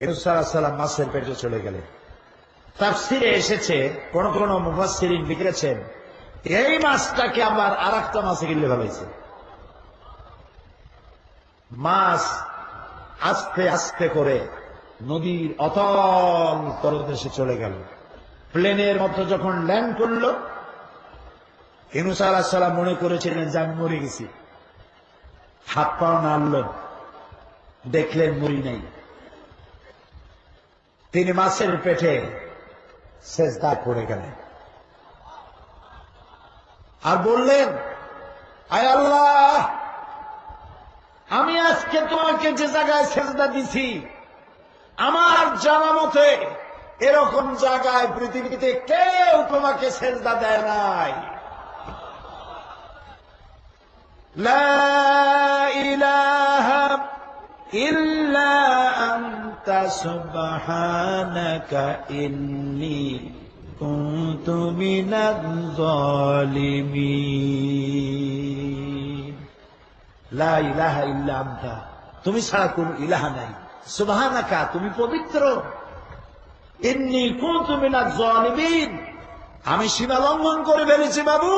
সাল্লাম মাছের পেটে চলে গেলেন। তাফসিরে এসেছে, কোন কোন মুফাসসিরিন লিখেছেন, এই মাছটাকে আবার আর একটা মাছে গিলে ফেলাইছে মাছ আস্তে আস্তে করে নদীর অতল তলদেশে চলে গেল। প্লেনের মতো যখন ল্যান্ড করল ইনুস সাল্লাম মনে করেছিলেন যে আমি মরে গেছি। হাত পা নাড়লেন, দেখলেন মরি নাই। তিনি মাছের পেটে শেষদা করে গেলেন। আর বললেন, আয় আল্লাহ, আমি আজকে তোমাকে যে জায়গায় সেজদা দিছি, আমার জানা মতে এরকম জায়গায় পৃথিবীতে কেউ তোমাকে সেজদা দেয় নাই। লা ইলাহা ইল্লা সুবহানাকা ইন্নী কুনতু মিনাজ জালিমিন লা ইলাহা ইল্লা আনতা। তুমি ছাড়া কোন ইলাহা নাই। সুবহানাকা, তুমি পবিত্র। ইন্নী কুনতু না জালিমিন আমি সীমা লঙ্ঘন করে ফেলেছি বাবু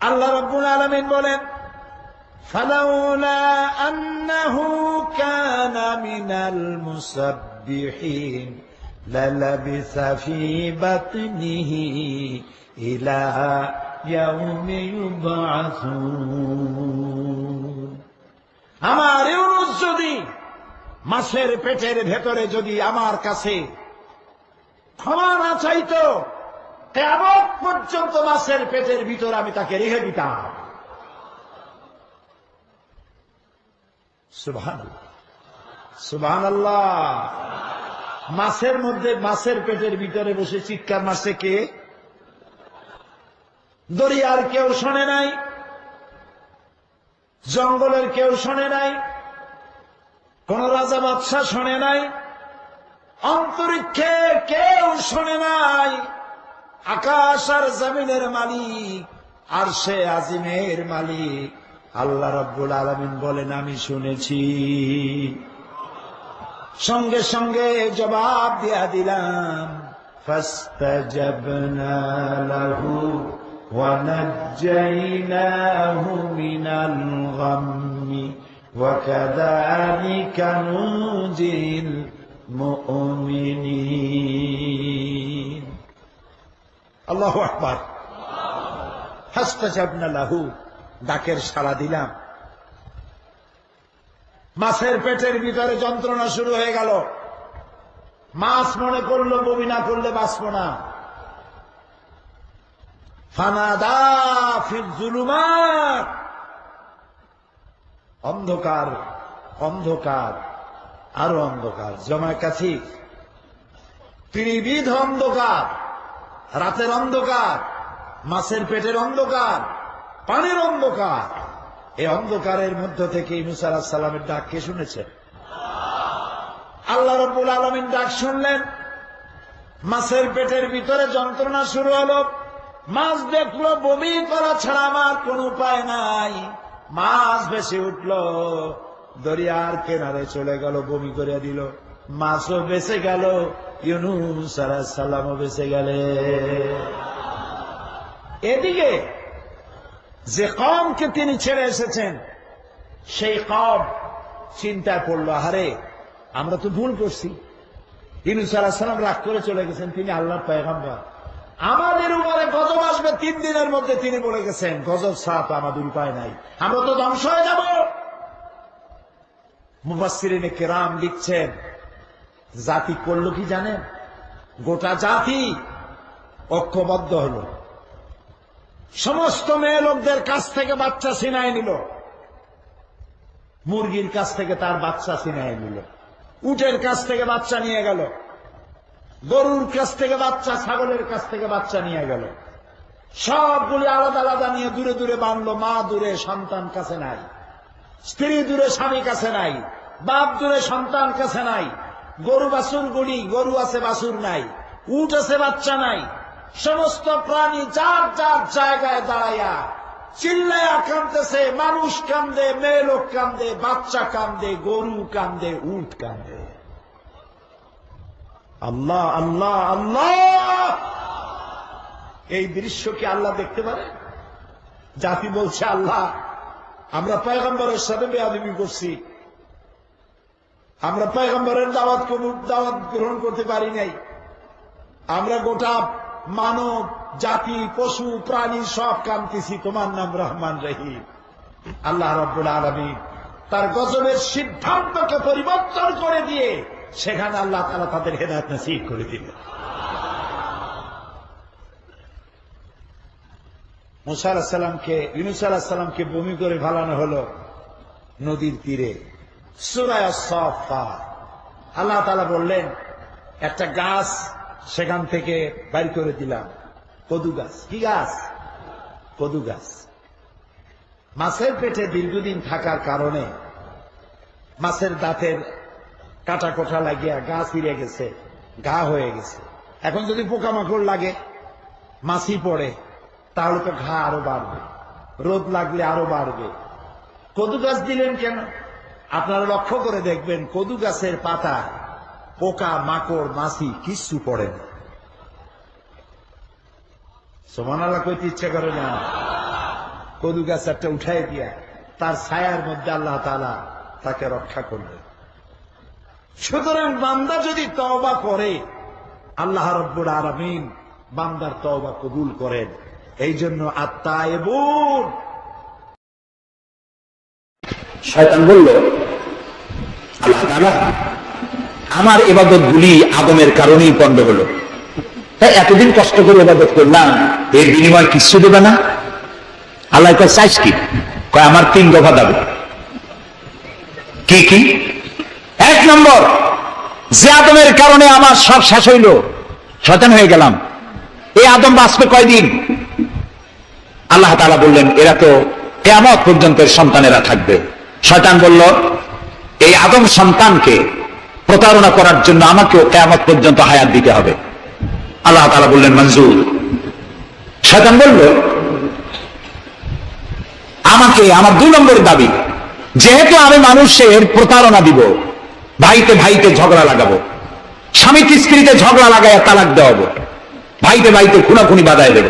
আল্লাহ রব্বুল আলমিন বলেন فلولا أنه كان من المسبحين للبث في بطنه إلى يوم يبعثون আমার ইউনুস যদি মাছের পেটের ভেতরে যদি আমার কাছে ক্ষমা না চাইতো কেমন পর্যন্ত মাছের পেটের ভিতর আমি তাকে রেখে দিতাম মাছের মধ্যে, মাছের পেটের ভিতরে বসে চিৎকার মারছে কে? দরিয়ার কেউ শোনে নাই, জঙ্গলের কেউ শোনে নাই, কোন রাজা বাদশাহ শোনে নাই, অন্তরিক্ষে কেউ শোনে নাই, আকাশ আর জমিনের মালিক আর সে আজিমের মালিক। আল্লাহ রব্বুল আলমিন বলেন আমি শুনেছি সঙ্গে সঙ্গে জবাব দিয়া দিলাম فاستجبنا له ونجيناه من الغم وكذلك ننجي المؤمنين আল্লাহ আকবার হাস্তাজাবনা লাহু ডাকের সাড়া দিলাম। মাছের পেটের ভিতরে যন্ত্রণা শুরু হয়ে গেল। মাছ মনে করল, বমি না করলে বাঁচব না। ফানাদা ফির জুলুমাত। অন্ধকার অন্ধকার, আরও অন্ধকার। জমায় কাছি। ত্রিবিধ অন্ধকার, রাতের অন্ধকার, মাছের পেটের অন্ধকার। পানির অন্ধকার। এই অন্ধকারের মধ্য থেকে আলাহ সাল্লামের ডাক কে শুনেছেন আল্লাহ রব্বুল আলমিন ডাক শুনলেন। মাছের পেটের ভিতরে যন্ত্রণা শুরু হলো। মাছ দেখল, বমি করা ছাড়া আমার কোন উপায় নাই। মাছ বেশি উঠল। দরিয়ার কেনারে চলে গেল, বমি করে দিল। মাছও বেঁচে গেল, ইউনুস আলাহ সাল্লামও বেঁচে গেলে এদিকে যে কমকে তিনি ছেড়ে এসেছেন, সেই কম চিন্তায় পড়ল, আহারে, আমরা তো ভুল করছি। ইনুস আলাহাম রাগ করে চলে গেছেন, তিনি আল্লাহর পয়গাম্বার। আমাদের উপরে গজব আসবে, তিন দিনের মধ্যে তিনি বলে গেছেন, গজব সাপ আমাদের উপায় নাই। আমরা তো ধ্বংস হয়ে যাব। মুবাসিরিনে কেরাম লিখছেন, জাতি করল কি জানেন গোটা জাতি ঐক্যবদ্ধ হলো। সমস্ত মেয়ে লোকদের কাছ থেকে বাচ্চা ছিনায় নিল। মুরগির কাছ থেকে তার বাচ্চা ছিনায় নিল। উটের কাছ থেকে বাচ্চা নিয়ে গেল। গরুর কাছ থেকে বাচ্চা, ছাগলের কাছ থেকে বাচ্চা নিয়ে গেল। সবগুলি আলাদা আলাদা নিয়ে দূরে দূরে বাঁধলো মা দূরে, সন্তান কাছে নাই। স্ত্রী দূরে, স্বামী কাছে নাই। বাপ দূরে, সন্তান কাছে নাই। গরু বাছুর গুলি গরু আছে বাছুর নাই। উট আছে বাচ্চা নাই। সমস্ত প্রাণী যার যার জায়গায় দাঁড়াইয়া চিল্লায়া কান্দতেছে মানুষ কান্দে, মেয়ে লোক কান্দে, বাচ্চা কান্দে, গরু কান্দে, উট কান্দে। আল্লাহ আল্লাহ আল্লাহ! এই দৃশ্য কি আল্লাহ দেখতে পারে? জাতি বলছে, আল্লাহ, আমরা পয়গম্বরের সাথে বেয়াদবি করছি। আমরা পয়গম্বরের দাওয়াত দাওয়াত গ্রহণ করতে পারি নাই। আমরা গোটা মানব, জাতি, পশু, প্রাণী সব কামতেছি। তোমার নাম রহমান রহিম। আল্লাহ রব্বুল আলমী তার গজবের সিদ্ধান্তকে পরিবর্তন করে দিয়ে সেখানে আল্লাহ তারা তাদের হেদায়ত নসিব করে দিলেন। মুসা আলাহিসাল্লামকে ইউনুস আলাহিসাল্লামকে বমি করে ফালানো হলো নদীর তীরে। সুরায় সফা আল্লাহ তালা বললেন, একটা গাছ সেখান থেকে বাইর করে দিলাম। কদু গাছ। কি গাছ? কদু গাছ। মাছের পেটে দীর্ঘদিন থাকার কারণে মাছের দাঁতের কাটা কোটা লাগিয়া গা ছিঁড়ে গেছে গা হয়ে গেছে। এখন যদি পোকামাকড় লাগে, মাছি পড়ে, তাহলে তো ঘা আরও বাড়বে। রোদ লাগলে আরও বাড়বে। কদু গাছ দিলেন কেন? আপনারা লক্ষ্য করে দেখবেন, কদু গাছের পাতা পোকা, মাকড়, মাছি, কিচ্ছু পড়ে না। সমানালা কইতে ইচ্ছে করে না, কদু গাছ একটা উঠাই দিয়া তার ছায়ার মধ্যে আল্লাহ তালা তাকে রক্ষা করবে সুতরাং বান্দা যদি তওবা করে, আল্লাহ রব্বুর আরামিন বান্দার তওবা কবুল করেন। এই জন্য আত্মা এবং শয়তান বলল, আল্লাহ আমার এবাদত গুলি আদমের কারণেই পণ্ড হলো। তাই এতদিন কষ্ট করে এবাদত করলাম, এর বিনিময় কিছু দেবে না। আল্লাহ কয় চাইস কি? কয়, আমার তিন দফা দাবি। কি কি? এক নম্বর, যে আদমের কারণে আমার সব শেষ হইল, শয়তান হয়ে গেলাম। এই আদম বাঁচবে কয়দিন? আল্লাহ তালা বললেন, এরা তো কেমন পর্যন্ত সন্তানেরা থাকবে। শয়তান বলল, এই আদম সন্তানকে প্রতারণা করার জন্য আমাকেও কেমন পর্যন্ত হায়াত দিতে হবে। আল্লাহ তাআলা বললেন, মঞ্জুর। শয়তান বলল, আমাকে, আমার দুই নম্বর দাবি, যেহেতু আমি মানুষের প্রতারণা দিব, ভাইতে ভাইতে ঝগড়া লাগাবো স্বামী স্ত্রীতে ঝগড়া লাগায় তালাক দেওয়াবো, ভাইতে ভাইতে খুনাখুনি বাধায় দেবো।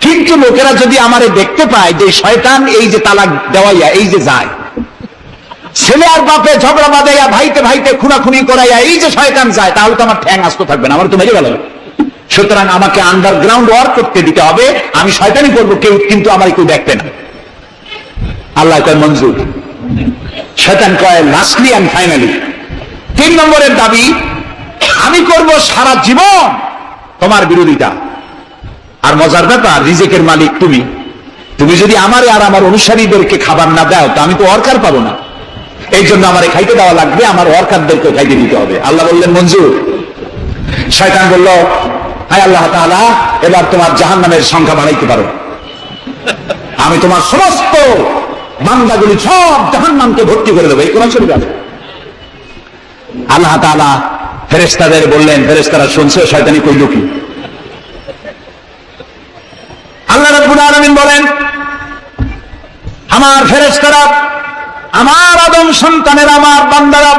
কিন্তু লোকেরা যদি আমারে দেখতে পায় যে শয়তান এই যে তালাক দেওয়াইয়া, এই যে যায় ছেলে আর বাপে ঝগড়া বাঁধাইয়া ভাইতে ভাইতে খুনাখুনি করাইয়া এই যে শয়তান যায়, তাহলে তো আমার ঠ্যাং আসতে থাকবে না, আমার তো মেরে গেল সুতরাং আমাকে আন্ডারগ্রাউন্ড ওয়ার্ক করতে দিতে হবে, আমি শয়তানি করব, কেউ কিন্তু আমার কেউ দেখবে না। আল্লাহ কয়, মঞ্জুর। শয়তান কয় লাস্টলি অ্যান্ড ফাইনালি তিন নম্বরের দাবি, আমি করব সারা জীবন তোমার বিরোধিতা। আর মজার ব্যাপার, রিজেকের মালিক তুমি। তুমি যদি আমার আর আমার অনুসারীদেরকে খাবার না দাও, তো আমি তো অর্কার পাবো না। এই জন্য আমারে খাইতে দেওয়া লাগবে, আমার অর্কারদেরকে খাইতে দিতে হবে। আল্লাহ বললেন মঞ্জুর শয়তান বলল, হায় আল্লাহ তাআলা, এবার তোমার জাহান্নামের সংখ্যা বাড়াইতে পারো। আমি তোমার সমস্ত বান্দাগুলি সব জাহান্নামকে ভর্তি করে দেবো, এই কোন আল্লাহ তাআলা ফেরেশতাদের বললেন, ফেরেশতারা শুনছে, শয়তানি কইল কি? আল্লাহ রাব্বুল আলামিন বলেন, আমার ফেরেশতারা আমার আদম সন্তানের আমার বান্দারা,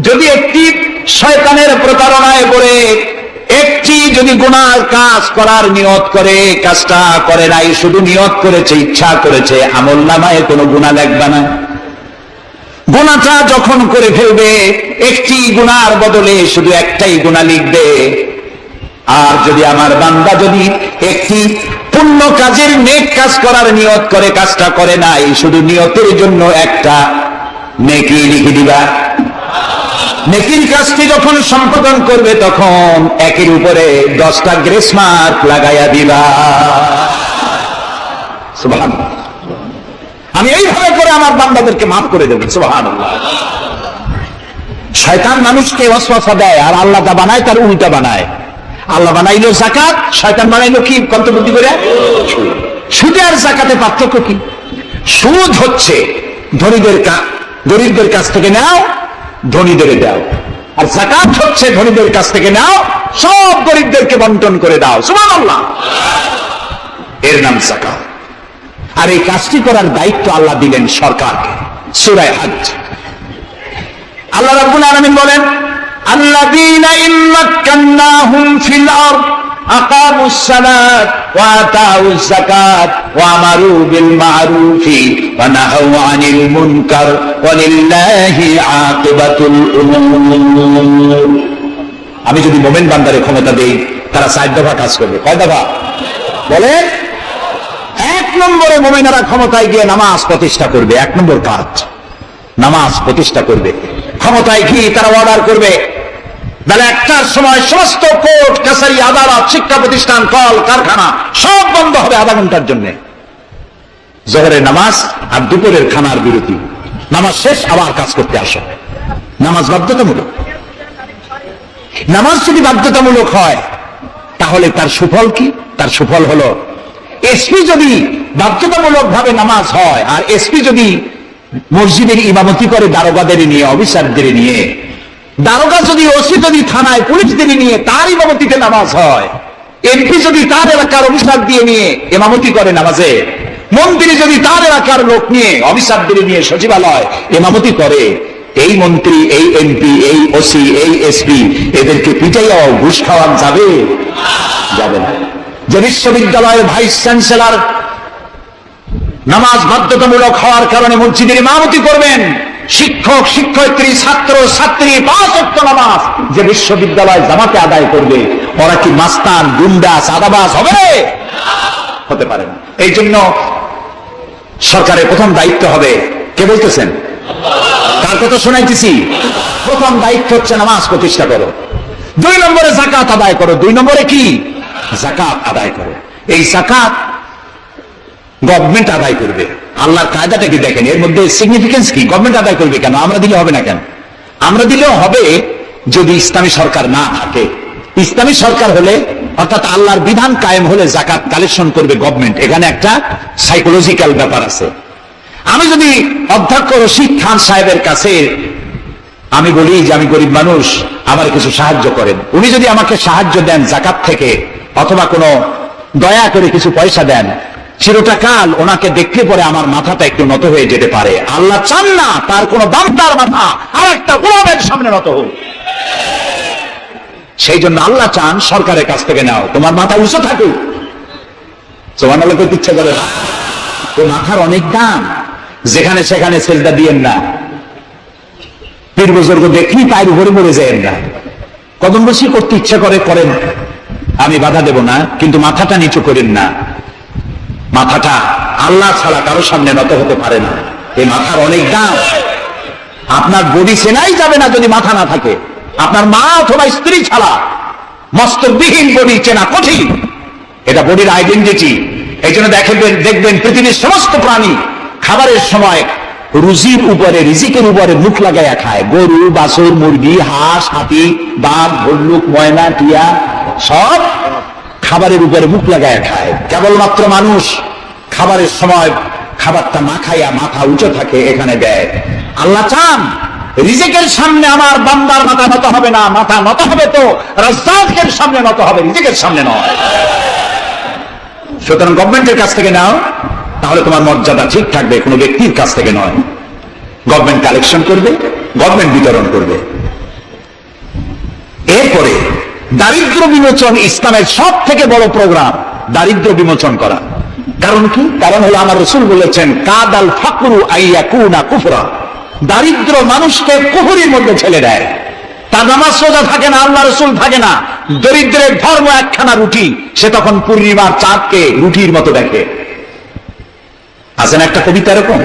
যদি একটি শয়তানের প্রতারণায় পড়ে, একটি যদি গুনার কাজ করার নিয়ত করে, কাজটা করে নাই, শুধু নিয়ত করেছে, ইচ্ছা করেছে, আমল নামায় কোনো গুণা লাগবে না। গুণাটা যখন করে ফেলবে, একটি গুনার বদলে শুধু একটাই গুণা লিখবে। আর যদি আমার বান্দা যদি একটি পুণ্য কাজের নেক কাজ করার নিয়ত করে, কাজটা করে নাই, শুধু নিয়তের জন্য একটা নেকি লিখে দিবা। নেকির কাজটি যখন সম্পাদন করবে, তখন একের উপরে দশটা গ্রেস মার্ক লাগাইয়া দিবা। সুবহানাল্লাহ। আমি এইভাবে করে আমার বান্দাদেরকে মাফ করে দেবো সুবহান শয়তান মানুষকে ওয়াসওয়াসা দেয় আর আল্লাহ বানায়, তার উল্টা বানায়। আল্লাহ বানাইলো জাকাত শয়তান বানাইলো কি? কন্তবুদ্ধি করে? সুদে আর জাকাতে পার্থক্য কি? সুদ হচ্ছে ধনীদের গরিবদের কাছ থেকে নাও, ধনীদের দাও। আর জাকাত হচ্ছে ধনীদের কাছ থেকে নাও, সব গরিবদেরকে বন্টন করে দাও। সুবহানাল্লাহ। এর নাম জাকাত আর এই কাজটি করার দায়িত্ব আল্লাহ দিলেন সরকারকে, সুরায় হাজ। আল্লাহ রাব্বুল আলামিন বলেন আল্লাযীনা ইম্মাক্কান্নাহুম ফিল আরদ أقاموا الصلاة وآتوا الزكاة وأمروا بالمعروف ونهوا عن المنكر ولله عاقبة الأمور আমি যদি মোমেন বান্দারে ক্ষমতা দেই তারা চার দফা কাজ করবে কয় দফা বলে এক নম্বরে মোমেনারা ক্ষমতায় গিয়ে নামাজ প্রতিষ্ঠা করবে এক নম্বর কাজ নামাজ প্রতিষ্ঠা করবে ক্ষমতায় গিয়ে তারা অর্ডার করবে বেলা একটার সময় সমস্ত কোর্ট, কাছারি, আদালত, শিক্ষা প্রতিষ্ঠান, কল, কারখানা, সব বন্ধ হবে আধা ঘণ্টার জন্য। জহরের নামাজ আর দুপুরের খানার বিরতি। নামাজ শেষ, আবার কাজ করতে আসো। নামাজ বাধ্যতামূলক। নামাজ যদি বাধ্যতামূলক হয়, তাহলে তার সুফল কি? তার সুফল হলো, এসপি যদি বাধ্যতামূলক ভাবে নামাজ হয়, আর এসপি যদি মসজিদের ইমামতি করে, দারোগাদের নিয়ে, অফিসারদের নিয়ে দারোগা যদি ওসি যদি থানায় পুলিশদের নিয়ে তার ইমামতিতে নামাজ হয়। এমপি যদি তার এলাকার অফিসার দিয়ে নিয়ে ইমামতি করে নামাজে। মন্ত্রী যদি তার এলাকার লোক নিয়ে অফিসারদের নিয়ে সচিবালয় ইমামতি করে। এই মন্ত্রী, এই এমপি, এই ওসি, এই এসপি, এদেরকে পিটাইয়াও ঘুষ খাওয়া যাবে? যাবে না। যে বিশ্ববিদ্যালয়ের ভাইস চ্যান্সেলর নামাজ বাধ্যতামূলক হওয়ার কারণে মসজিদের ইমামতি করবেন শিক্ষক, শিক্ষয়িত্রী, ছাত্র, ছাত্রী পাঁচ অক্ট নামাজ যে বিশ্ববিদ্যালয় জামাতে আদায় করবে, ওরা কি মাস্তান, গুন্ডা সাদাবাস হবে হতে পারে না। এই জন্য সরকারের প্রথম দায়িত্ব হবে, কে বলতেছেন? কার কথা শোনাইতেছি? প্রথম দায়িত্ব হচ্ছে নামাজ প্রতিষ্ঠা করো। দুই নম্বরে জাকাত আদায় করো। দুই নম্বরে কি? জাকাত আদায় করো। এই জাকাত গভর্নমেন্ট আদায় করবে। আল্লাহর কায়দাটা কি দেখেন? এর মধ্যে সিগনিফিকেন্স কি? গভর্নমেন্ট আদায় করবে কেন? আমরা দিলে হবে না কেন? আমরা দিলেও হবে যদি ইসলামী সরকার না থাকে। ইসলামী সরকার হলে, অর্থাৎ আল্লাহর বিধান কায়েম হলে জাকাত কালেকশন করবে গভর্নমেন্ট এখানে একটা সাইকোলজিক্যাল ব্যাপার আছে। আমি যদি অধ্যক্ষ রশিদ খান সাহেবের কাছে আমি বলি যে আমি গরিব মানুষ, আমার কিছু সাহায্য করেন। উনি যদি আমাকে সাহায্য দেন জাকাত থেকে, অথবা কোনো দয়া করে কিছু পয়সা দেন চিরটা কাল ওনাকে দেখলে পরে আমার মাথাটা একটু নত হয়ে যেতে পারে। আল্লাহ চান না তার কোন বান্দার মাথা আর একটা গোলামের সামনে নত হোক। সেই জন্য আল্লাহ চান সরকারের কাছ থেকে নাও। তোমার মাথা উঁচু থাকুক। তোমার করতে ইচ্ছা করে না? তো মাথার অনেক দাম। যেখানে সেখানে সেলটা দিয়েন না। পীর বুজুর্গ দেখি পায়ের উপরে মরে যায় না। কদম বসি করতে ইচ্ছা করে, করেন। আমি বাধা দেব না, কিন্তু মাথাটা নিচু করেন না। মাথাটা আল্লাহ ছাড়া কারও সামনে নত হতে পারে না। এই মাথার অনেক দাম আপনার বডি সেনাই যাবে না যদি মাথা না থাকে। আপনার মা অথবা স্ত্রী ছাড়া মস্তকবিহীন বডি চেনা কঠিন। এটা বডির আইডেন্টিটি এই জন্য দেখবেন দেখবেন পৃথিবীর সমস্ত প্রাণী খাবারের সময় রুজির উপরে, রিজিকের উপরে মুখ লাগাইয়া খায়। গরু, বাছুর, মুরগি, হাঁস, হাতি, বাঘ, ভল্লুক, ময়না, টিয়া সব খাবারের উপরে মুখ লাগাইয়া খায়। কেবলমাত্র মানুষ খাবারের সময় খাবারটা মাখাইয়া মাথা উঁচু থাকে, এখানে দেয় আল্লাহ চান, রিজেকের সামনে আমার বান্দার মাথা নত হবে না, মাথা নত হবে তো রাজ্জাকের সামনে নত হবে, রিজেকের সামনে নয়। সুতরাং গভর্নমেন্টের কাছ থেকে নাও, তাহলে তোমার মর্যাদা ঠিক থাকবে, কোনো ব্যক্তির কাছ থেকে নয়। গভর্নমেন্ট কালেকশন করবে, গভর্নমেন্ট বিতরণ করবে। এরপরে, দারিদ্র বিমোচন ইসলামের সব থেকে বড় প্রোগ্রাম, দারিদ্র বিমোচন করা। কারণ কি? কারণ হলো আমার রসুল বলেছেন, কাদাল ফাকুরু আইয়া কুনা কুফরা। দারিদ্র মানুষকে কুহুরির মধ্যে ঠেলে দেয়। তার নামাজ সোজা থাকে না, আল্লাহ রসুল থাকে না। দরিদ্রের ধর্ম একখানা রুটি, সে তখন পূর্ণিমার চাঁদকে রুটির মতো দেখে। আছেন একটা কবিতা এরকম?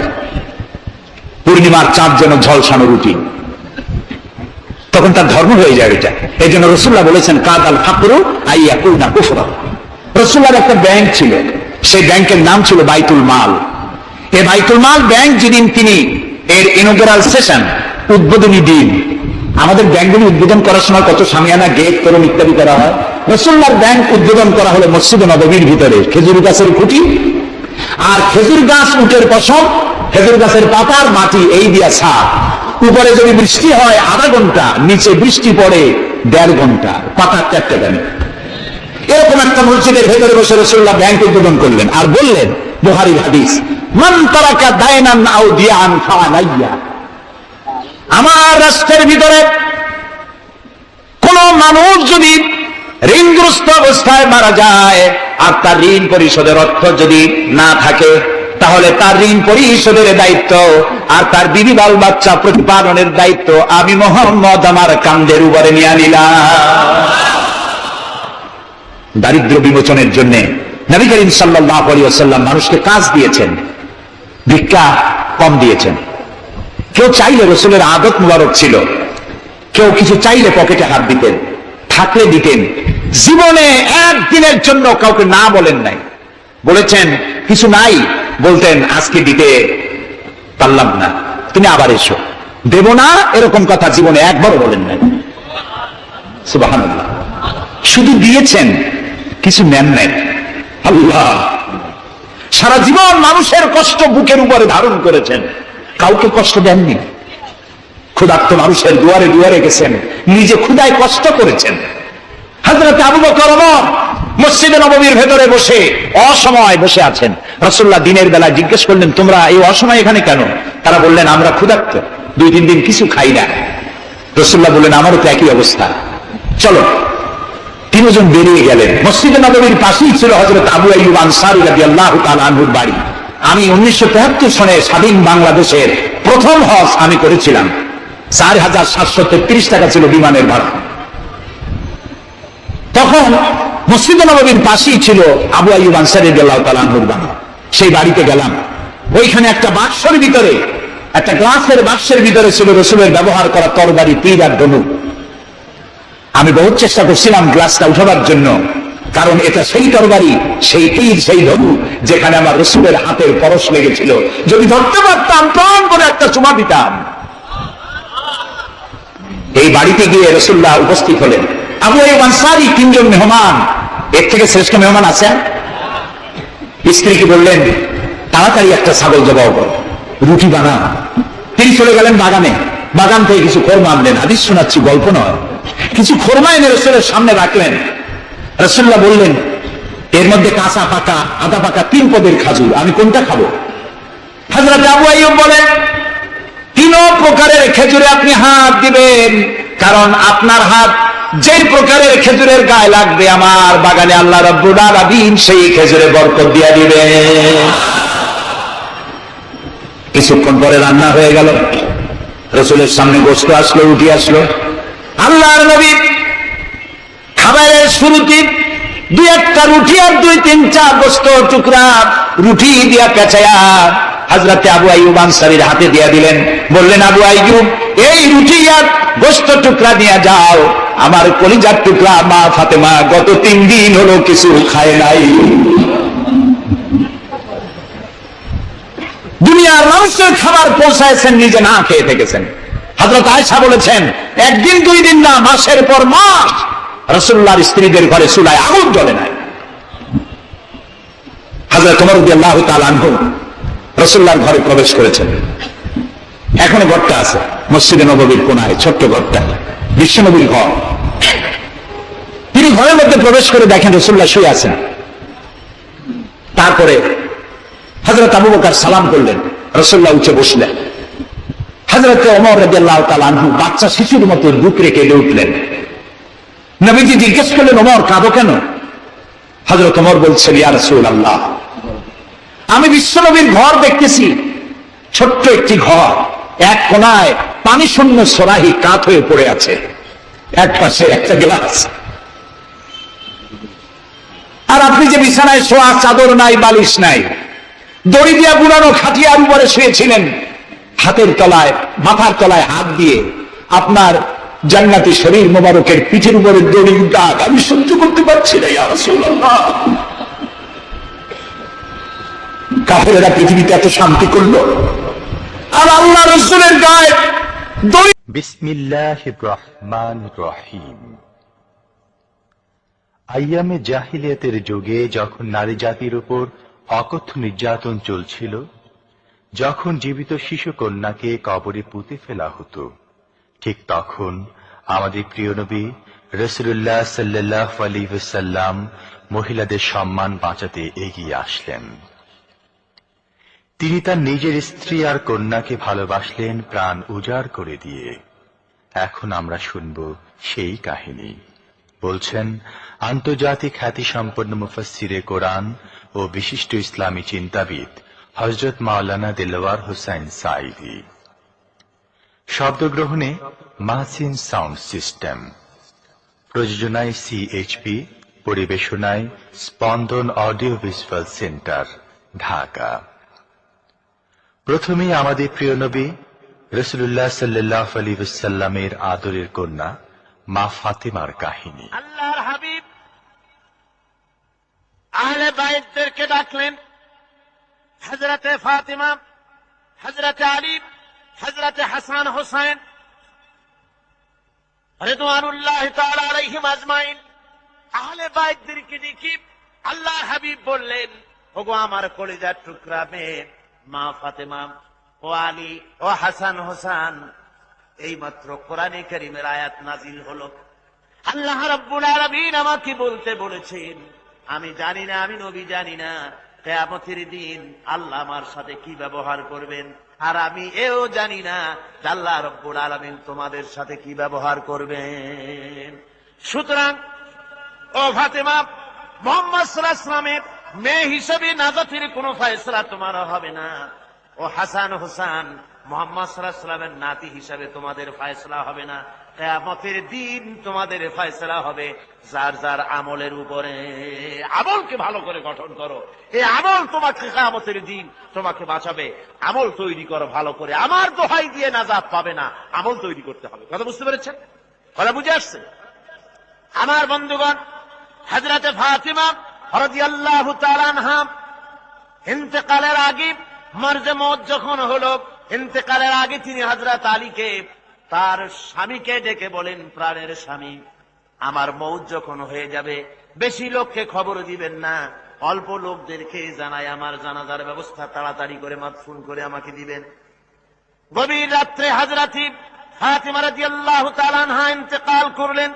পূর্ণিমার চাঁদ যেন ঝলসানো রুটি। তখন তার ধর্ম হয়ে যায় এটা। এই জন্য রসুল্লাহ বলেছেন কাদ ফাকরু আইয়া কুলনা কুফরা। রসুল্লাহর একটা ব্যাংক ছিল। সেই ব্যাংকের নাম ছিল বাইতুল মাল। এ বাইতুল মাল ব্যাংক যেদিন তিনি এর ইনোগ্রাল সেশন উদ্বোধনী দিন, আমাদের ব্যাংকগুলি উদ্বোধন করার সময় কত সামিয়ানা, গেট, তরুণ ইত্যাদি করা হয়। রসুল্লার ব্যাংক উদ্বোধন করা হলো মসজিদ নবমীর ভিতরে, খেজুর গাছের খুঁটি। আর খেজুর গাছ উঠের পশম, খেজুর গাছের পাতার মাটি, এই দিয়া ছাপ উপরে যদি বৃষ্টি হয় আধা ঘণ্টা, নিচে বৃষ্টি পড়ে দেড় ঘণ্টা পাতার চারটে দেন এরকম একটা মসজিদের ভেতরে বসে রসুল্লাহ ব্যাংক উদ্বোধন করলেন আর বললেন, বুহারির হাদিস, মান তারাকা দায়নান আমার রাষ্ট্রের ভিতরে কোন মানুষ যদি ঋণগ্রস্ত অবস্থায় মারা যায় আর তার ঋণ পরিশোধের অর্থ যদি না থাকে, তাহলে তার ঋণ পরিশোধের দায়িত্ব আর তার বিবি বাল বাচ্চা প্রতিপালনের দায়িত্ব আমি মোহাম্মদ আমার কান্দের উপরে নিয়ে নিলাম দারিদ্র বিমোচনের জন্য নবী করিম সাল্লাহ মানুষকে কাজ দিয়েছেন, ভিক্ষা কম দিয়েছেন। কেউ চাইলে রসুলের আদত মুবারক ছিল, কেউ কিছু চাইলে পকেটে হাত দিতেন, থাকলে দিতেন। জীবনে একদিনের জন্য কাউকে না বলেন নাই। বলেছেন, কিছু নাই। বলতেন, আজকে দিতে পারলাম না। তুমি আবার এসো। দেব না, এরকম কথা জীবনে একবারও বলেন নাই। শুধু দিয়েছেন কিছু নেন নাই। আল্লাহ, সারা জীবন মানুষের কষ্ট বুকের উপরে ধারণ করেছেন। কাউকে কষ্ট দেননি। ক্ষুধার্ত মানুষের দুয়ারে দুয়ারে গেছেন। নিজে ক্ষুদায় কষ্ট করেছেন। নবমীর ভেতরে বসে অসময় বসে আছেন। রসুল্লাহ দিনের বেলা জিজ্ঞেস করলেন, তোমরা এই অসময় এখানে কেন? তারা বললেন, আমরা ক্ষুধার্ত। দুই, তিন দিন কিছু খাই না। রসুল্লাহ বললেন, আমারও তো একই অবস্থা। চলো তিনজন বেরিয়ে গেলেন। মসজিদে নবমীর পাশেই ছিল হজরত আবু আইয়ুব আনসারি রাদিয়াল্লাহু তাআলা আনহুর বাড়ি। আমি উনিশশো তেহাত্তর সনে স্বাধীন বাংলাদেশের প্রথম হজ আমি করেছিলাম। চার হাজার সাতশো তেত্রিশ টাকা ছিল বিমানের ভাড়া। তখন মসজিদ নবীর পাশেই ছিল আবু আইয়ুব আনসারি রাদিয়াল্লাহু তাআলা আনহুর বাড়ি। সেই বাড়িতে গেলাম। ওইখানে একটা বাক্সের ভিতরে, একটা গ্লাসের বাক্সের ভিতরে ছিল রসুলের ব্যবহার করা তরবারি তীর আর ধনুক। আমি বহুত চেষ্টা করছিলাম গ্লাসটা উঠাবার জন্য, কারণ এটা সেই তরবারি, সেই তীর সেই ধনু, যেখানে আমার রসুলের হাতের পরশ লেগেছিল। যদি ধরতে পারতাম, প্রাণ করে একটা চুমা দিতাম। এই বাড়িতে গিয়ে রসুল্লাহ উপস্থিত হলেন। আবু আনসারি তিনজন মেহমান। এর থেকে শ্রেষ্ঠ মেহমান আছেন? স্ত্রীকে বললেন, তাড়াতাড়ি একটা ছাগল জবাব কর, রুটি বানা। তিনি চলে গেলেন বাগানে। বাগান থেকে কিছু খোরমা আনলেন হাদিস শোনাচ্ছি, গল্প নয়। কিছু খোরমা এনে রসুলের সামনে রাখলেন। রসুল্লাহ বললেন, এর মধ্যে কাঁচা পাকা, আদা পাকা তিন পদের খাজুর, আমি কোনটা খাব? হাজরত আবু আইয়ুব বলেন, তিন প্রকারের খেজুরে আপনি হাত দিবেন, কারণ আপনার হাত যে প্রকারের খেজুরের গায়ে লাগবে, আমার বাগানে আল্লাহ রব্বুল সেই খেজুরে বরকত দিয়া দিবে কিছুক্ষণ পরে রান্না হয়ে গেল। রসুলের সামনে গোস্ত আসলো, রুটি আসলো। আল্লাহর নবী খাবারের শুরুতে দুই একটা রুটি আর দুই তিন চা গোস্ত টুকরা রুটি দিয়া পেঁচায়া হাজরাতে আবু আইয়ুব আনসারির হাতে দিয়া দিলেন। বললেন, আবু আইয়ুব, এই রুটি আর গোস্ত টুকরা দিয়া যাও। আমার কলিজার টুকরা মা ফাতেমা গত তিন দিন হলো কিছু খায় নাই। দুনিয়ার মানুষের খাবার পৌঁছায়ছেন নিজে না খেয়ে থেকেছেন। হজরত আয়সা বলেছেন, একদিন, দুই দিন না, মাসের পর মাস রসুল্লাহর স্ত্রীদের ঘরে চুলায় আগুন জ্বলে নাই। হাজরত তোমার আল্লাহ রসুল্লাহর ঘরে প্রবেশ করেছেন। এখনও ঘরটা আছে, মসজিদে নবীর কোনায়, ছোট্ট ঘরটা বিশ্বনবীর ঘর। তিনি ঘরের মধ্যে প্রবেশ করে দেখেন রসুল্লাহ শুয়ে আছেন। তারপরে হজরত আবু বকার সালাম করলেন রসুল্লাহ উঠে বসলেন। হজরত অমর রাজিয়াল্লাহ বাচ্চা শিশুর মতো উঠলেন। নবীজি জিজ্ঞেস করলেন কাঁদো কেন? বলছেন আল্লাহ আমি বিশ্বনবীর ঘর দেখতেছি, ছোট্ট একটি ঘর। এক কোনায় পানি শূন্য সরাহি কাত হয়ে পড়ে আছে। এক পাশে একটা গ্লাস। আর আপনি যে বিছানায় শোয়া, চাদর নাই, বালিশ নাই, দড়ি দিয়া বুড়ানো খাটিয়ার উপরে শুয়েছিলেন হাতের তলায়, মাথার তলায় হাত দিয়ে আপনার জান্নাতি শরীর মোবারকের পিঠের উপরে দড়ির দাগ আমি সহ্য করতে পারছি না কাফেরেরা পৃথিবীতে এত শান্তি করল? আর আল্লাহ রসুলের গায়ে আইয়ামে জাহিলিয়াতের যুগে যখন নারী জাতির উপর অকথ্য নির্যাতন চলছিল যখন জীবিত শিশু কন্যাকে কবরে পুঁতে ফেলা হতো, ঠিক তখন আমাদের প্রিয় নবী রসুল্লাহ সাল্লাহ আলী সাল্লাম মহিলাদের সম্মান বাঁচাতে এগিয়ে আসলেন। তিনি তার নিজের স্ত্রী আর কন্যাকে ভালোবাসলেন প্রাণ উজাড় করে দিয়ে। এখন আমরা শুনব সেই কাহিনী। বলছেন, আন্তর্জাতিক খ্যাতিসম্পন্ন মুফাসসিরে কোরআন ও বিশিষ্ট ইসলামী চিন্তাবিদ হজরত মাওলানা দিলওয়ার হোসেন সাইদি শব্দগ্রহণে মাহসিন সাউন্ড সিস্টেম। প্রযোজনায় সিএইচপি, পরিবেশনায় Spandan audio visual centre, Dhaka. প্রথমেই আমাদের প্রিয় নবী রসুল্লাহ সাল্লাহ আলী সাল্লামের আদরের কন্যা মা ফাতেমার কাহিনী। আল্লাহর হাবিব, আহলে বাইতদেরকে ডাকলেন হজরতে ফাতিমা হজরতে আলী হজরতে হাসান হোসেন রেদওয়ানুল্লাহ তাআলা আলাইহিম আজমাইন। আহলে বাইতদেরকে ডেকে আল্লাহর হাবিব বললেন, ওগো আমার কলিজার টুকরা মেয়ে, মা ফাতেমা, ও আলী, ও হাসান হোসেন, এইমাত্র কোরআনে কারিমের আয়াত নাজিল হলো। আল্লাহ রাব্বুল আলামিন আমাকে বলতে বলেছেন, আমি জানি না, আমি নবী জানি না কেয়ামতের দিন আল্লাহ আমার সাথে কি ব্যবহার করবেন? আর আমি এও জানি না আল্লাহ রব্বুল আলমিন তোমাদের সাথে কি ব্যবহার করবেন। সুতরাং, ও ফাতেমা, মোহাম্মদ সাল্লামের মেয়ে হিসেবে নাজাতের কোনো ফায়সলা তোমার হবে না। ও হাসান হোসান মোহাম্মদ সাল্লামের নাতি হিসাবে তোমাদের ফয়সলা হবে না। কেয়ামতের দিন তোমাদের ফয়সলা হবে। যার যার আমলের উপরে আমলকে ভালো করে গঠন করো। এই আমল তোমাকে কেয়ামতের দিন তোমাকে বাঁচাবে। আমল তৈরি করো ভালো করে। আমার দোহাই দিয়ে নাজাত পাবে না। আমল তৈরি করতে হবে। কথা বুঝতে পেরেছেন? কথা বুঝে আসছে? আমার বন্ধুগণ হাজরাতে ফাতিমা হরদি আল্লাহ তালানহাম ইন্তেকালের আগে মত যখন হলো ইন্তেকালের আগে তিনি হজরত আলীকে তার স্বামীকে ডেকে বলেন, প্রাণের স্বামী, আমার মৌত যখন হয়ে যাবে, বেশি লোককে খবর দিবেন না। অল্প লোকদেরকে জানাই আমার জানাজার ব্যবস্থা তাড়াতাড়ি করে মাত ফোন করে আমাকে দিবেন। গভীর রাত্রে হাজরাতি ইন্তেকাল করলেন।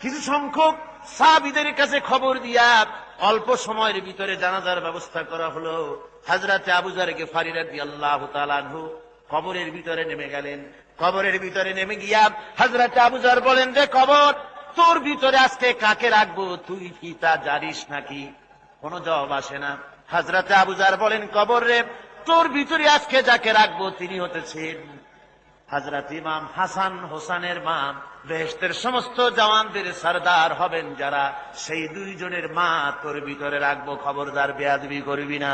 কিছু সংখ্যক সাহাবীদের কাছে খবর দিয়া অল্প সময়ের ভিতরে জানাজার ব্যবস্থা করা হলো। হাজরাতে আবুজার গেফারি রাদিয়াল্লাহু তাআলা আনহু কবরের ভিতরে নেমে গেলেন। কবরের ভিতরে নেমে গিয়া হাজরাতে আবুজার বলেন যে কবর, তোর ভিতরে আজকে কাকে রাখব? তুই কি তা জানিস নাকি? কোনো জবাব আসে না। হাজরাতে আবুজার বলেন, কবর রে, তোর ভিতরে আজকে যাকে রাখব তিনি হতেছেন হাজরাত ইমাম হাসান হোসানের মা। বেহেস্তের সমস্ত জওয়ানদের সর্দার হবেন যারা। সেই দুইজনের মা তোর ভিতরে রাখব, খবরদার বেয়াদবি করবি না।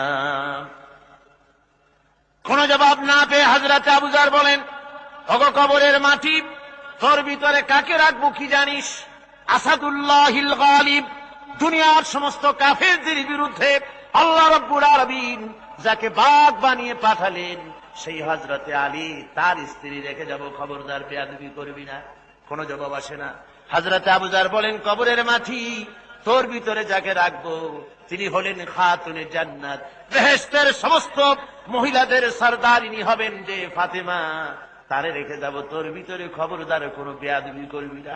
কোন জবাব না পেয়ে হাজরাতে আবুজার বলেন অগ কবরের মাটি, তোর ভিতরে কাকে রাখব কি জানিস? আসাদুল্লাহিল গালিব, দুনিয়ার সমস্ত কাফেরদের বিরুদ্ধে আল্লাহ রব্বুল আলামিন যাকে বাঘ বানিয়ে পাঠালেন, সেই হজরতে আলী তার স্ত্রী রেখে যাব, খবরদার বেয়াদবি করবি না। কোনো জবাব আসে না। হজরতে আবুজার বলেন, কবরের মাটি, তোর ভিতরে যাকে রাখব, তিনি হলেন খাতুনে জান্নাত। বেহেস্তের সমস্ত মহিলাদের সর্দারিনী হবেন যে ফাতেমা। তারে রেখে যাব, তোর ভিতরে খবরদার কোনো বেয়াদবি করবি না।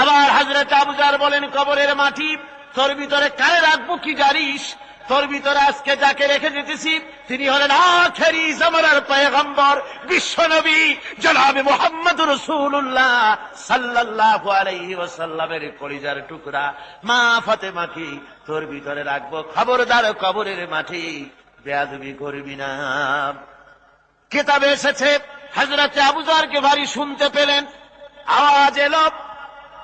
আবার হাজরত আবুজার বলেন, কবরের মাটি, তোর ভিতরে কারে রাখব কি জানিস? তোর ভিতরে আজকে যাকে রেখে দিতেছি, তিনি হলেন আখেরি জামানার পয়গম্বর, বিশ্বনবী জনাবে মোহাম্মদ রসুল্লাহ সাল্লাল্লাহু আলাইহি ওয়াসাল্লামের কলিজার টুকরা। মা ফাতেমাকে তোর ভিতরে রাখব? খবরদার কবরের মাটি। বেয়াদবি করবি না। কেতাবে এসেছে হজরতে আবুজারকে ভারী শুনতে পেলেন। আওয়াজ এলো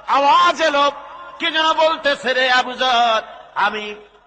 আওয়াজ এলো। কে যেন বলতেছে রে আবুজার আমি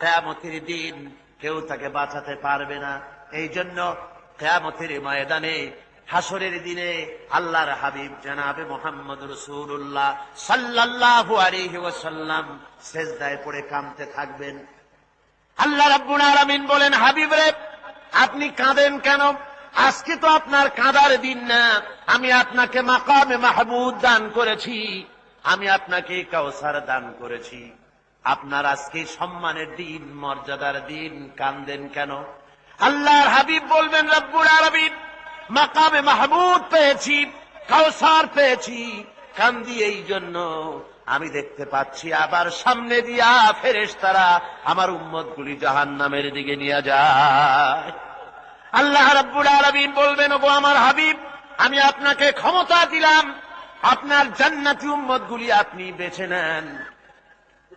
কেয়ামতির দিন কেউ তাকে বাঁচাতে পারবে না। এই জন্য কেয়ামতির ময়দানে হাসরের দিনে আল্লাহর হাবিব জানাবে মোহাম্মদ রসুল্লাহ সাল্লাল্লাহু আলাইহি ওয়াসাল্লাম সেজদায় পড়ে কামতে থাকবেন। আল্লাহ রাব্বুল আলামিন বলেন, হাবিব রে, আপনি কাঁদেন কেন? আজকে তো আপনার কাঁদার দিন না। আমি আপনাকে মাকামে মাহমুদ দান করেছি। আমি আপনাকে কাউসার দান করেছি। আপনার আজকে সম্মানের দিন, মর্যাদার দিন, কান্দেন কেন? আল্লাহর হাবিব বলবেন, রব্বুল আরবিন মাকামে মাহমুদ পেয়েছি কাউসার পেয়েছি, কান্দি এই জন্য। আমি দেখতে পাচ্ছি আবার সামনে দিয়া ফেরেশ তারা আমার উম্মত গুলি জাহান নামের দিকে নিয়ে যায়। আল্লাহ রাব্বুল আলামিন বলবেন, ওগো আমার হাবিব, আমি আপনাকে ক্ষমতা দিলাম। আপনার জান্নাতি উম্মত গুলি আপনি বেছে নেন।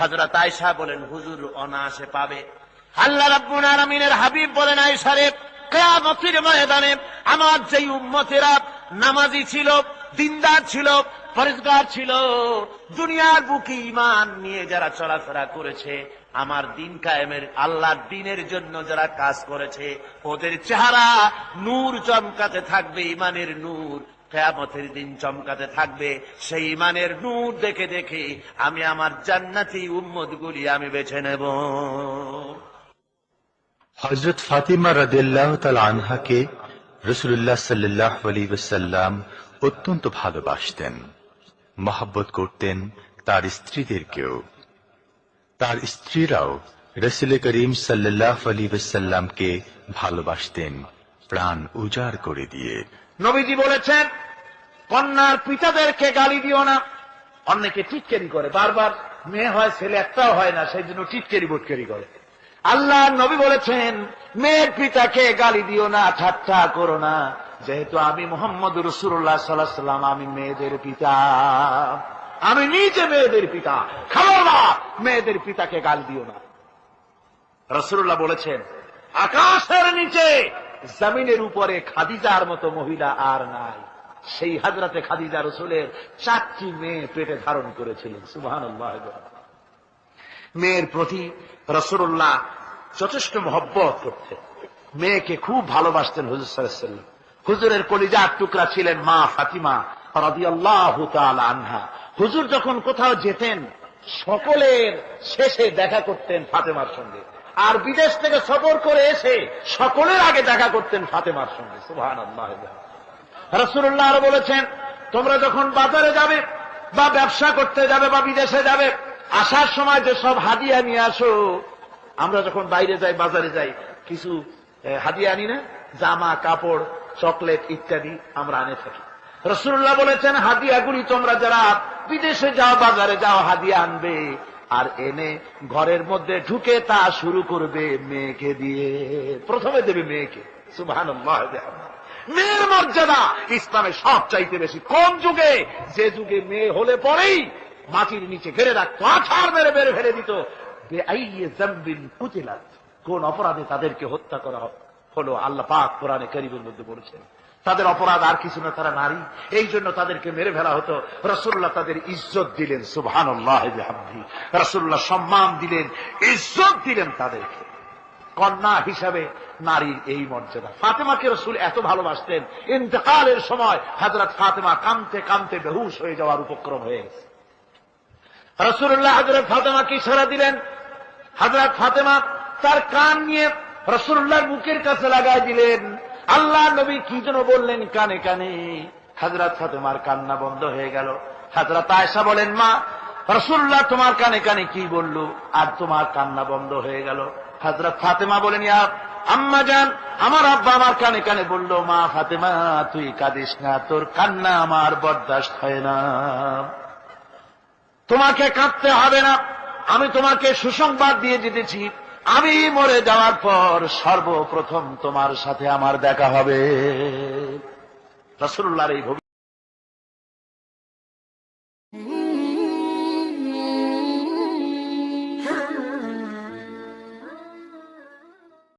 হজরত আয়সা বলেন, হুজুর অনায়াসে পাবে। আল্লাহ রাব্বুল আলামিনের হাবিব বলেন আয়সা রে, কেয়ামতের ময়দানে আমার যেই উম্মতেরা নামাজি ছিল, দিনদার ছিল পরিষ্কার ছিল, দুনিয়ার বুকে ইমান নিয়ে যারা চলাফেরা করেছে, আমার দিন কায়েমের, আল্লাহর দিনের জন্য যারা কাজ করেছে, ওদের চেহারা নূর চমকাতে থাকবে ইমানের নূর। কেয়ামতের দিন চমকাতে থাকবে। সেই ইমানের নূর দেখে দেখে আমি আমার জান্নাতি উম্মত গুলি আমি বেছে নেব। হজরত ফাতিমা রাদিল্লাহ তাল আনহাকে রসুল্লাহ সাল্লাহ আলী ওসাল্লাম অত্যন্ত ভালোবাসতেন মহাব্বত করতেন তার স্ত্রীদেরকেও। তার স্ত্রীরাও রসুল করিম সাল্লাহ আলী ওসাল্লামকে ভালোবাসতেন প্রাণ উজাড় করে দিয়ে। নবীজি বলেছেন কন্যার পিতাদেরকে গালি দিও না। অনেকে টিটকেরি করে। বারবার মেয়ে হয়, ছেলে একটাও হয় না, সেই জন্য টিটকেরি বুটকেরি করে। আল্লাহ নবী বলেছেন, মেয়ের পিতাকে গালি দিও না, ঠাট্টা করো না। যেহেতু আমি মোহাম্মদ রসুল্লাহ সাল্লাহ সাল্লাম আমি মেয়েদের পিতা। আমি নিজে মেয়েদের পিতা। খাবার মেয়েদের পিতাকে গালি দিও না। রসুল্লাহ বলেছেন, আকাশের নিচে, জমিনের উপরে খাদিজার মতো মহিলা আর নাই। সেই হাজরাতে খাদিজা রসুলের চারটি মেয়ে পেটে ধারণ করেছিলেন। সুবাহ মেয়ের প্রতি রসুল্লাহ যথেষ্ট মহব্বত করতেন। মেয়েকে খুব ভালোবাসতেন হুজুর সাল্লাম হুজুরের কলিজার টুকরা ছিলেন মা ফাতিমা রাদিয়াল্লাহু তাআলা আনহা। হুজুর যখন কোথাও যেতেন, সকলের শেষে দেখা করতেন ফাতেমার সঙ্গে। আর বিদেশ থেকে সফর করে এসে সকলের আগে দেখা করতেন ফাতেমার সঙ্গে। সুবহানাল্লাহ রসুল্লাহ আরও বলেছেন, তোমরা যখন বাজারে যাবে বা ব্যবসা করতে যাবে বা বিদেশে যাবে, আসার সময় যে সব হাদিয়া নিয়ে আসো, আমরা যখন বাইরে যাই, বাজারে যাই, কিছু হাদিয়া আনি না, জামা, কাপড়, চকলেট ইত্যাদি আমরা আনে থাকি। রসুল্লাহ বলেছেন, হাদিয়াগুলি তোমরা যারা বিদেশে যাও, বাজারে যাও, হাদিয়া আনবে আর এনে ঘরের মধ্যে ঢুকে তা শুরু করবে মেয়েকে দিয়ে। প্রথমে দেবে মেয়েকে। সুভান মেয়ের মর্যাদা। ইসলামে সব চাইতে বেশি কোন যুগে যে যুগে মেয়ে হলে পরেই মাটির নিচে ঘেরে রাখতো, আছাড় মেরে বেড়ে ফেলে দিত। কোন অপরাধে তাদেরকে হত্যা করা হলো আল্লাহ পাক কোরআনে করিমের মধ্যে বলেছেন। তাদের অপরাধ আর কিছু না, তারা নারী। এই জন্য তাদেরকে মেরে ফেলা হতো। রসুল্লাহ তাদের ইজ্জত দিলেন সুবহান রসুল্লাহ সম্মান দিলেন, ইজ্জত দিলেন তাদেরকে। কন্যা হিসাবে নারীর এই মর্যাদা। ফাতেমাকে রসুল এত ভালোবাসতেন। ইন্তকালের সময় হাজরত ফাতেমা কামতে কামতে বেহুশ হয়ে যাওয়ার উপক্রম হয়ে গেছে। রসুল্লাহ হাজরত ফাতেমাকে ইশারা দিলেন? হাজরত ফাতেমা তার কান নিয়ে রসুল্লাহর মুখের কাছে লাগাই দিলেন। আল্লাহ নবী কি যেন বললেন কানে কানে। হাজরত ফাতেমার কান্না বন্ধ হয়ে গেল। হাজরত আয়সা বলেন, মা রসুল্লাহ তোমার কানে কানে কি বলল? আর তোমার কান্না বন্ধ হয়ে গেল। হাজরত ফাতেমা বলেন, ইয়া আম্মা যান আমার আব্বা আমার কানে কানে বলল, মা ফাতেমা, তুই কাঁদিস না, তোর কান্না আমার বরদাস্ত হয় না। তোমাকে কাঁদতে হবে না, আমি তোমাকে সুসংবাদ দিয়ে দিতেছি। আমি মরে যাওয়ার পর সর্বপ্রথম তোমার সাথে আমার দেখা হবে। রসুল্লাহর এই